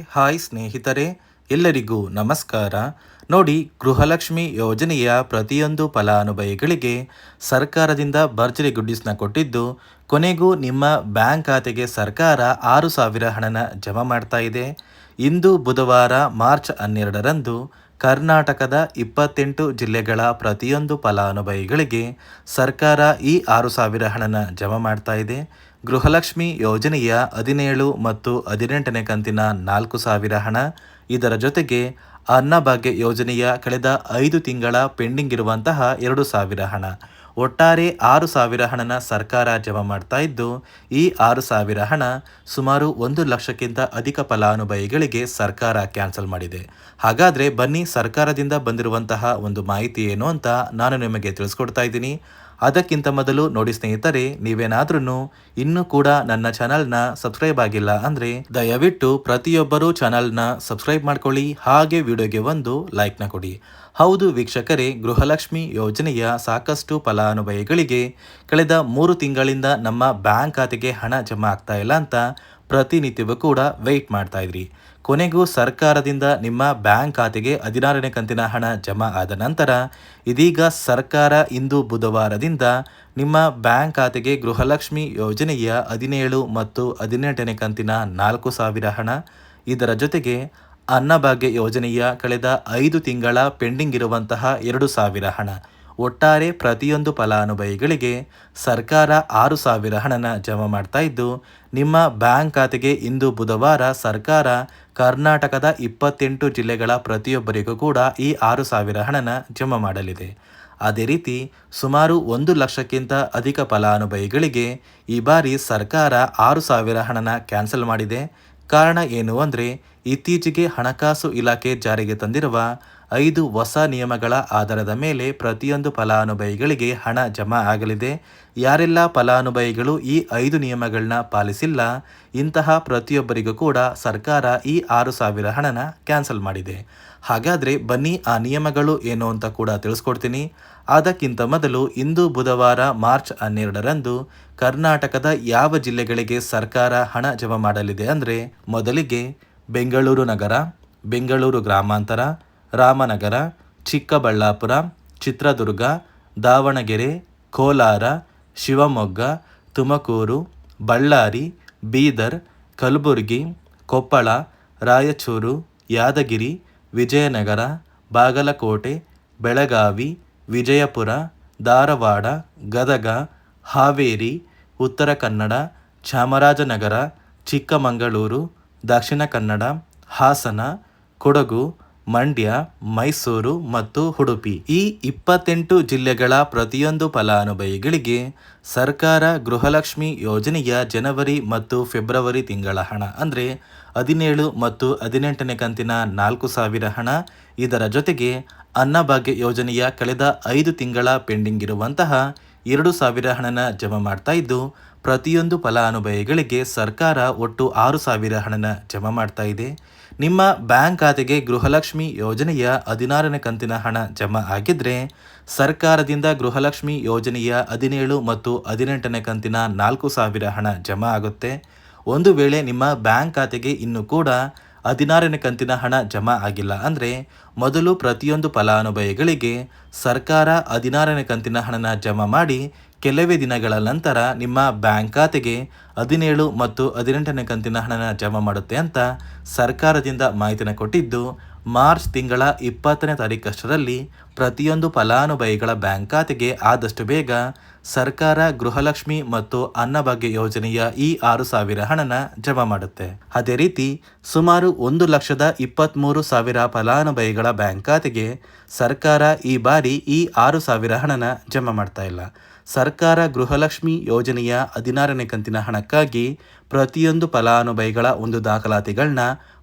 Hi ಸ್ನೇಹಿತರೆ, ಎಲ್ಲರಿಗೂ ನಮಸ್ಕಾರ. ನೋಡಿ, ಗೃಹಲಕ್ಷ್ಮಿ ಯೋಜನೆಯ ಪ್ರತಿಯೊಂದು ಫಲಾನುಭವಿಗಳಿಗೆ ಸರ್ಕಾರದಿಂದ ಭರ್ಜರಿ ಗುಡ್ಡಿಸ್ನ ಕೊಟ್ಟಿದ್ದು, ಕೊನೆಗೂ ನಿಮ್ಮ ಬ್ಯಾಂಕ್ ಖಾತೆಗೆ ಸರ್ಕಾರ ಆರು ಸಾವಿರ ಹಣನ ಜಮಾ ಮಾಡ್ತಾ ಇದೆ. ಇಂದು ಬುಧವಾರ, ಮಾರ್ಚ್ ಹನ್ನೆರಡರಂದು ಕರ್ನಾಟಕದ ಇಪ್ಪತ್ತೆಂಟು ಜಿಲ್ಲೆಗಳ ಪ್ರತಿಯೊಂದು ಫಲಾನುಭವಿಗಳಿಗೆ ಸರ್ಕಾರ ಈ ಆರು ಸಾವಿರ ಹಣನ ಜಮಾ ಮಾಡ್ತಾ ಇದೆ. ಗೃಹಲಕ್ಷ್ಮಿ ಯೋಜನೆಯ ಹದಿನೇಳು ಮತ್ತು ಹದಿನೆಂಟನೇ ಕಂತಿನ ನಾಲ್ಕು ಸಾವಿರ ಹಣ. ಇದರ ಜೊತೆಗೆ ಅನ್ನಭಾಗ್ಯ ಯೋಜನೆಯ ಕಳೆದ ಐದು ತಿಂಗಳ ಪೆಂಡಿಂಗ್ ಇರುವಂತಹ ಎರಡು ಸಾವಿರ ಹಣ. ಒಟ್ಟಾರೆ ಆರು ಸಾವಿರ ಹಣನ ಸರ್ಕಾರ ಜಮಾ ಮಾಡ್ತಾ ಇದ್ದು, ಈ ಆರು ಸಾವಿರ ಹಣ ಸುಮಾರು ಒಂದು ಲಕ್ಷಕ್ಕಿಂತ ಅಧಿಕ ಫಲಾನುಭವಿಗಳಿಗೆ ಸರ್ಕಾರ ಕ್ಯಾನ್ಸಲ್ ಮಾಡಿದೆ. ಹಾಗಾದರೆ ಬನ್ನಿ ಸರ್ಕಾರದಿಂದ ಬಂದಿರುವಂತಹ ಒಂದು ಮಾಹಿತಿ ಏನು ಅಂತ ನಾನು ನಿಮಗೆ ತಿಳಿಸ್ಕೊಡ್ತಾ ಇದ್ದೀನಿ. ಅದಕ್ಕಿಂತ ಮೊದಲು ನೋಡಿ ಸ್ನೇಹಿತರೆ ನೀವೇನಾದ್ರೂ ಇನ್ನೂ ಕೂಡ ನನ್ನ ಚಾನಲ್ನ ಸಬ್ಸ್ಕ್ರೈಬ್ ಆಗಿಲ್ಲ ಅಂದರೆ ದಯವಿಟ್ಟು ಪ್ರತಿಯೊಬ್ಬರೂ ಚಾನಲ್ನ ಸಬ್ಸ್ಕ್ರೈಬ್ ಮಾಡ್ಕೊಳ್ಳಿ, ಹಾಗೆ ವಿಡಿಯೋಗೆ ಒಂದು ಲೈಕ್ನ ಕೊಡಿ. ಹೌದು ವೀಕ್ಷಕರೇ, ಗೃಹಲಕ್ಷ್ಮಿ ಯೋಜನೆಯ ಸಾಕಷ್ಟು ಫಲಾನುಭವಿಗಳಿಗೆ ಕಳೆದ ಮೂರು ತಿಂಗಳಿಂದ ನಮ್ಮ ಬ್ಯಾಂಕ್ ಖಾತೆಗೆ ಹಣ ಜಮಾ ಆಗ್ತಾ ಇಲ್ಲ ಅಂತ ಪ್ರತಿನಿತ್ಯವೂ ಕೂಡ ವೆಯ್ಟ್ ಮಾಡ್ತಾ ಇದ್ರಿ. ಕೊನೆಗೂ ಸರ್ಕಾರದಿಂದ ನಿಮ್ಮ ಬ್ಯಾಂಕ್ ಖಾತೆಗೆ ಹದಿನಾರನೇ ಕಂತಿನ ಹಣ ಜಮಾ ಆದ ನಂತರ ಇದೀಗ ಸರ್ಕಾರ ಇಂದು ಬುಧವಾರದಿಂದ ನಿಮ್ಮ ಬ್ಯಾಂಕ್ ಖಾತೆಗೆ ಗೃಹಲಕ್ಷ್ಮಿ ಯೋಜನೆಯ ಹದಿನೇಳು ಮತ್ತು ಹದಿನೆಂಟನೇ ಕಂತಿನ ನಾಲ್ಕು ಸಾವಿರ ಹಣ. ಇದರ ಜೊತೆಗೆ ಅನ್ನಭಾಗ್ಯ ಯೋಜನೆಯ ಕಳೆದ ಐದು ತಿಂಗಳ ಪೆಂಡಿಂಗ್ ಇರುವಂತಹ ಎರಡು ಸಾವಿರ ಹಣ. ಒಟ್ಟಾರೆ ಪ್ರತಿಯೊಂದು ಫಲಾನುಭವಿಗಳಿಗೆ ಸರ್ಕಾರ ಆರು ಸಾವಿರ ಹಣನ ಜಮಾ ಮಾಡ್ತಾ ಇದ್ದು, ನಿಮ್ಮ ಬ್ಯಾಂಕ್ ಖಾತೆಗೆ ಇಂದು ಬುಧವಾರ ಸರ್ಕಾರ ಕರ್ನಾಟಕದ ಇಪ್ಪತ್ತೆಂಟು ಜಿಲ್ಲೆಗಳ ಪ್ರತಿಯೊಬ್ಬರಿಗೂ ಕೂಡ ಈ ಆರು ಸಾವಿರ ಹಣನ ಜಮಾ ಮಾಡಲಿದೆ. ಅದೇ ರೀತಿ, ಸುಮಾರು ಒಂದು ಲಕ್ಷಕ್ಕಿಂತ ಅಧಿಕ ಫಲಾನುಭವಿಗಳಿಗೆ ಈ ಬಾರಿ ಸರ್ಕಾರ ಆರು ಸಾವಿರ ಹಣನ ಕ್ಯಾನ್ಸಲ್ ಮಾಡಿದೆ. ಕಾರಣ ಏನು ಅಂದರೆ, ಇತ್ತೀಚೆಗೆ ಹಣಕಾಸು ಇಲಾಖೆ ಜಾರಿಗೆ ತಂದಿರುವ ಐದು ಹೊಸ ನಿಯಮಗಳ ಆಧಾರದ ಮೇಲೆ ಪ್ರತಿಯೊಂದು ಫಲಾನುಭವಿಗಳಿಗೆ ಹಣ ಜಮಾ ಆಗಲಿದೆ. ಯಾರೆಲ್ಲ ಫಲಾನುಭವಿಗಳು ಈ ಐದು ನಿಯಮಗಳನ್ನ ಪಾಲಿಸಿಲ್ಲ, ಇಂತಹ ಪ್ರತಿಯೊಬ್ಬರಿಗೂ ಕೂಡ ಸರ್ಕಾರ ಈ ಆರು ಸಾವಿರ ಹಣನ ಕ್ಯಾನ್ಸಲ್ ಮಾಡಿದೆ. ಹಾಗಾದರೆ ಬನ್ನಿ ಆ ನಿಯಮಗಳು ಏನು ಅಂತ ಕೂಡ ತಿಳಿಸ್ಕೊಡ್ತೀನಿ. ಅದಕ್ಕಿಂತ ಮೊದಲು ಇಂದು ಬುಧವಾರ ಮಾರ್ಚ್ ಹನ್ನೆರಡರಂದು ಕರ್ನಾಟಕದ ಯಾವ ಜಿಲ್ಲೆಗಳಿಗೆ ಸರ್ಕಾರ ಹಣ ಜಮಾ ಮಾಡಲಿದೆ ಅಂದರೆ ಮೊದಲಿಗೆ ಬೆಂಗಳೂರು ನಗರ, ಬೆಂಗಳೂರು ಗ್ರಾಮಾಂತರ ರಾಮನಗರ, ಚಿಕ್ಕಬಳ್ಳಾಪುರ, ಚಿತ್ರದುರ್ಗ, ದಾವಣಗೆರೆ, ಕೋಲಾರ, ಶಿವಮೊಗ್ಗ, ತುಮಕೂರು, ಬಳ್ಳಾರಿ, ಬೀದರ್, ಕಲಬುರಗಿ, ಕೊಪ್ಪಳ, ರಾಯಚೂರು, ಯಾದಗಿರಿ, ವಿಜಯನಗರ, ಬಾಗಲಕೋಟೆ, ಬೆಳಗಾವಿ, ವಿಜಯಪುರ, ಧಾರವಾಡ, ಗದಗ, ಹಾವೇರಿ, ಉತ್ತರ ಕನ್ನಡ, ಚಾಮರಾಜನಗರ, ಚಿಕ್ಕಮಗಳೂರು, ದಕ್ಷಿಣ ಕನ್ನಡ, ಹಾಸನ, ಕೊಡಗು ಮಂಡ್ಯ, ಮೈಸೂರು ಮತ್ತು ಉಡುಪಿ. ಈ ಇಪ್ಪತ್ತೆಂಟು ಜಿಲ್ಲೆಗಳ ಪ್ರತಿಯೊಂದು ಫಲಾನುಭವಿಗಳಿಗೆ ಸರ್ಕಾರ ಗೃಹಲಕ್ಷ್ಮಿ ಯೋಜನೆಯ ಜನವರಿ ಮತ್ತು ಫೆಬ್ರವರಿ ತಿಂಗಳ ಹಣ, ಅಂದರೆ ಹದಿನೇಳು ಮತ್ತು ಹದಿನೆಂಟನೇ ಕಂತಿನ ನಾಲ್ಕು ಸಾವಿರ ಹಣ. ಇದರ ಜೊತೆಗೆ ಅನ್ನಭಾಗ್ಯ ಯೋಜನೆಯ ಕಳೆದ ಐದು ತಿಂಗಳ ಪೆಂಡಿಂಗ್ ಇರುವಂತಹ ಎರಡು ಸಾವಿರ ಹಣನ ಜಮಾ ಮಾಡ್ತಾ ಇದ್ದು, ಪ್ರತಿಯೊಂದು ಫಲಾನುಭವಿಗಳಿಗೆ ಸರ್ಕಾರ ಒಟ್ಟು ಆರು ಸಾವಿರ ಹಣನ ಜಮಾ ಮಾಡ್ತಾ ಇದೆ. ನಿಮ್ಮ ಬ್ಯಾಂಕ್ ಖಾತೆಗೆ ಗೃಹಲಕ್ಷ್ಮಿ ಯೋಜನೆಯ ಹದಿನಾರನೇ ಕಂತಿನ ಹಣ ಜಮಾ ಆಗಿದ್ರೆ ಸರ್ಕಾರದಿಂದ ಗೃಹಲಕ್ಷ್ಮಿ ಯೋಜನೆಯ ಹದಿನೇಳು ಮತ್ತು ಹದಿನೆಂಟನೇ ಕಂತಿನ ನಾಲ್ಕು ಸಾವಿರ ಹಣ ಜಮಾ ಆಗುತ್ತೆ. ಒಂದು ವೇಳೆ ನಿಮ್ಮ ಬ್ಯಾಂಕ್ ಖಾತೆಗೆ ಇನ್ನೂ ಕೂಡ ಹದಿನಾರನೇ ಕಂತಿನ ಹಣ ಜಮಾ ಆಗಿಲ್ಲ ಅಂದರೆ ಮೊದಲು ಪ್ರತಿಯೊಂದು ಫಲಾನುಭವಿಗಳಿಗೆ ಸರ್ಕಾರ ಹದಿನಾರನೇ ಕಂತಿನ ಹಣನ ಜಮಾ ಮಾಡಿ ಕೆಲವೇ ದಿನಗಳ ನಂತರ ನಿಮ್ಮ ಬ್ಯಾಂಕ್ ಖಾತೆಗೆ ಹದಿನೇಳು ಮತ್ತು ಹದಿನೆಂಟನೇ ಕಂತಿನ ಹಣನ ಜಮಾ ಮಾಡುತ್ತೆ ಅಂತ ಸರ್ಕಾರದಿಂದ ಮಾಹಿತಿನ ಕೊಟ್ಟಿದ್ದು ಮಾರ್ಚ್ ತಿಂಗಳ ಇಪ್ಪತ್ತನೇ ತಾರೀಕಷ್ಟರಲ್ಲಿ ಪ್ರತಿಯೊಂದು ಫಲಾನುಭವಿಗಳ ಬ್ಯಾಂಕ್ ಖಾತೆಗೆ ಆದಷ್ಟು ಬೇಗ ಸರ್ಕಾರ ಗೃಹಲಕ್ಷ್ಮಿ ಮತ್ತು ಅನ್ನಭಾಗ್ಯ ಯೋಜನೆಯ ಈ ಆರು ಸಾವಿರ ಹಣನ ಜಮಾ ಮಾಡುತ್ತೆ. ಅದೇ ರೀತಿ ಸುಮಾರು ಒಂದು ಲಕ್ಷದ ಇಪ್ಪತ್ತ್ಮೂರು ಸಾವಿರ ಫಲಾನುಭವಿಗಳ ಬ್ಯಾಂಕ್ ಖಾತೆಗೆ ಸರ್ಕಾರ ಈ ಬಾರಿ ಈ ಆರು ಸಾವಿರ ಹಣನ ಜಮಾ ಮಾಡ್ತಾ ಇಲ್ಲ. ಸರ್ಕಾರ ಗೃಹಲಕ್ಷ್ಮಿ ಯೋಜನೆಯ ಹದಿನಾರನೇ ಕಂತಿನ ಹಣಕ್ಕಾಗಿ ಪ್ರತಿಯೊಂದು ಫಲಾನುಭವಿಗಳ ಒಂದು ದಾಖಲಾತಿಗಳನ್ನ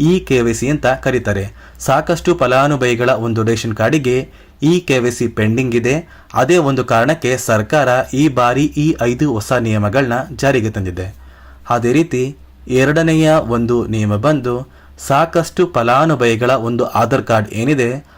ಇ ಕೆ ಅಂತ ಕರೀತಾರೆ. ಸಾಕಷ್ಟು ಫಲಾನುಭವಿಗಳ ಒಂದು ರೇಷನ್ ಕಾರ್ಡಿಗೆ ಇ ಕೆ ಪೆಂಡಿಂಗ್ ಇದೆ. ಅದೇ ಒಂದು ಕಾರಣಕ್ಕೆ ಸರ್ಕಾರ ಈ ಬಾರಿ ಈ ಐದು ಹೊಸ ನಿಯಮಗಳನ್ನ ಜಾರಿಗೆ ತಂದಿದೆ. ಅದೇ ರೀತಿ ಎರಡನೆಯ ಒಂದು ನಿಯಮ ಬಂದು ಸಾಕಷ್ಟು ಫಲಾನುಭವಿಗಳ ಒಂದು ಆಧಾರ್ ಕಾರ್ಡ್ ಏನಿದೆ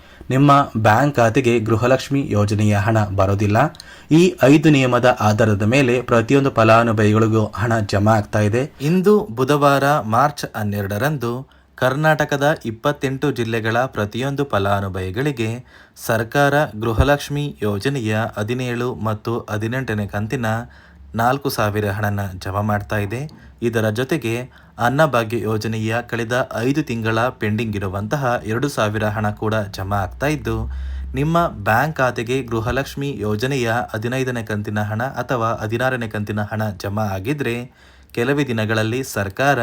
ನಿಮ್ಮ ಬ್ಯಾಂಕ್ ಖಾತೆಗೆ ಗೃಹಲಕ್ಷ್ಮಿ ಯೋಜನೆಯ ಹಣ ಬರೋದಿಲ್ಲ. ಈ ಐದು ನಿಯಮದ ಆಧಾರದ ಮೇಲೆ ಪ್ರತಿಯೊಂದು ಫಲಾನುಭವಿಗಳಿಗೂ ಹಣ ಜಮಾ ಆಗ್ತಾ ಇದೆ. ಇಂದು ಬುಧವಾರ, ಮಾರ್ಚ್ ಹನ್ನೆರಡರಂದು ಕರ್ನಾಟಕದ ಇಪ್ಪತ್ತೆಂಟು ಜಿಲ್ಲೆಗಳ ಪ್ರತಿಯೊಂದು ಫಲಾನುಭವಿಗಳಿಗೆ ಸರ್ಕಾರ ಗೃಹಲಕ್ಷ್ಮಿ ಯೋಜನೆಯ ಹದಿನೇಳು ಮತ್ತು ಹದಿನೆಂಟನೇ ಕಂತಿನ ನಾಲ್ಕು ಸಾವಿರ ಹಣನ ಜಮಾ ಮಾಡ್ತಾ ಇದೆ. ಇದರ ಜೊತೆಗೆ ಅನ್ನಭಾಗ್ಯ ಯೋಜನೆಯ ಕಳೆದ ಐದು ತಿಂಗಳ ಪೆಂಡಿಂಗ್ ಇರುವಂತಹ ಎರಡು ಸಾವಿರ ಹಣ ಕೂಡ ಜಮಾ ಆಗ್ತಾ ಇದ್ದು, ನಿಮ್ಮ ಬ್ಯಾಂಕ್ ಖಾತೆಗೆ ಗೃಹಲಕ್ಷ್ಮಿ ಯೋಜನೆಯ ಹದಿನೈದನೇ ಕಂತಿನ ಹಣ ಅಥವಾ ಹದಿನಾರನೇ ಕಂತಿನ ಹಣ ಜಮಾ ಆಗಿದ್ದರೆ ಕೆಲವೇ ದಿನಗಳಲ್ಲಿ ಸರ್ಕಾರ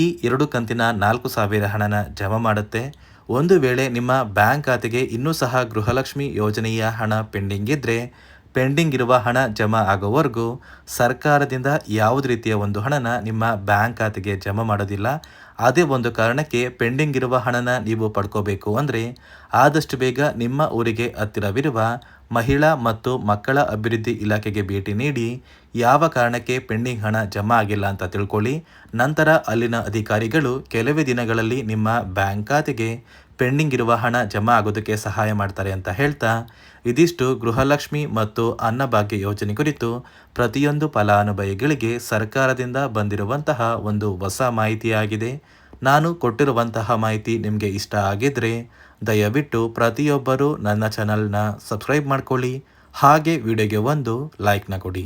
ಈ ಎರಡು ಕಂತಿನ ನಾಲ್ಕು ಸಾವಿರ ಹಣನ ಜಮಾ ಮಾಡುತ್ತೆ. ಒಂದು ವೇಳೆ ನಿಮ್ಮ ಬ್ಯಾಂಕ್ ಖಾತೆಗೆ ಇನ್ನೂ ಸಹ ಗೃಹಲಕ್ಷ್ಮಿ ಯೋಜನೆಯ ಹಣ ಪೆಂಡಿಂಗ್ ಇದ್ದರೆ ಪೆಂಡಿಂಗ್ ಇರುವ ಹಣ ಜಮಾ ಆಗೋವರೆಗೂ ಸರ್ಕಾರದಿಂದ ಯಾವುದೇ ರೀತಿಯ ಒಂದು ಹಣನ ನಿಮ್ಮ ಬ್ಯಾಂಕ್ ಖಾತೆಗೆ ಜಮಾ ಮಾಡೋದಿಲ್ಲ. ಅದೇ ಒಂದು ಕಾರಣಕ್ಕೆ ಪೆಂಡಿಂಗ್ ಇರುವ ಹಣನ ನೀವು ಪಡ್ಕೋಬೇಕು ಅಂದರೆ ಆದಷ್ಟು ಬೇಗ ನಿಮ್ಮ ಊರಿಗೆ ಹತ್ತಿರವಿರುವ ಮಹಿಳಾ ಮತ್ತು ಮಕ್ಕಳ ಅಭಿವೃದ್ಧಿ ಇಲಾಖೆಗೆ ಭೇಟಿ ನೀಡಿ ಯಾವ ಕಾರಣಕ್ಕೆ ಪೆಂಡಿಂಗ್ ಹಣ ಜಮಾ ಆಗಿಲ್ಲ ಅಂತ ತಿಳ್ಕೊಳ್ಳಿ. ನಂತರ ಅಲ್ಲಿನ ಅಧಿಕಾರಿಗಳು ಕೆಲವೇ ದಿನಗಳಲ್ಲಿ ನಿಮ್ಮ ಬ್ಯಾಂಕ್ ಖಾತೆಗೆ ಪೆಂಡಿಂಗ್ ಇರುವ ಹಣ ಜಮಾ ಆಗೋದಕ್ಕೆ ಸಹಾಯ ಮಾಡ್ತಾರೆ ಅಂತ ಹೇಳ್ತಾ, ಇದಿಷ್ಟು ಗೃಹಲಕ್ಷ್ಮಿ ಮತ್ತು ಅನ್ನಭಾಗ್ಯ ಯೋಜನೆ ಕುರಿತು ಪ್ರತಿಯೊಂದು ಫಲಾನುಭವಿಗಳಿಗೆ ಸರ್ಕಾರದಿಂದ ಬಂದಿರುವಂತಹ ಒಂದು ಹೊಸ ಮಾಹಿತಿಯಾಗಿದೆ. ನಾನು ಕೊಟ್ಟಿರುವಂತಹ ಮಾಹಿತಿ ನಿಮಗೆ ಇಷ್ಟ ಆಗಿದ್ರೆ ದಯವಿಟ್ಟು ಪ್ರತಿಯೊಬ್ಬರೂ ನನ್ನ ಚಾನಲ್ನ ಸಬ್ಸ್ಕ್ರೈಬ್ ಮಾಡ್ಕೊಳ್ಳಿ. ಹಾಗೆ ವಿಡಿಯೋಗೆ ಒಂದು ಲೈಕ್ನ ಕೊಡಿ.